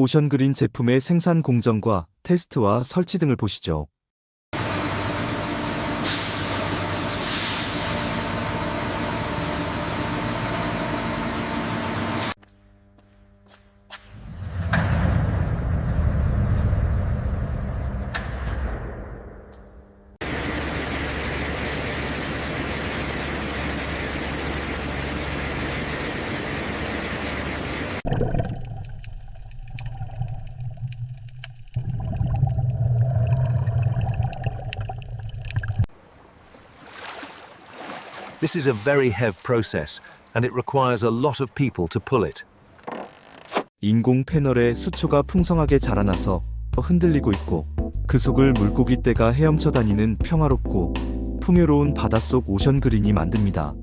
오션그린 제품의 생산 공정과 테스트와 설치 등을 보시죠. This is a very heavy process and it requires a lot of people to pull it. 인공 패널에 수초가 풍성하게 자라나서 흔들리고 있고 그 속을 물고기 떼가 헤엄쳐 다니는 평화롭고 풍요로운 바닷속 오션 그린이 만듭니다.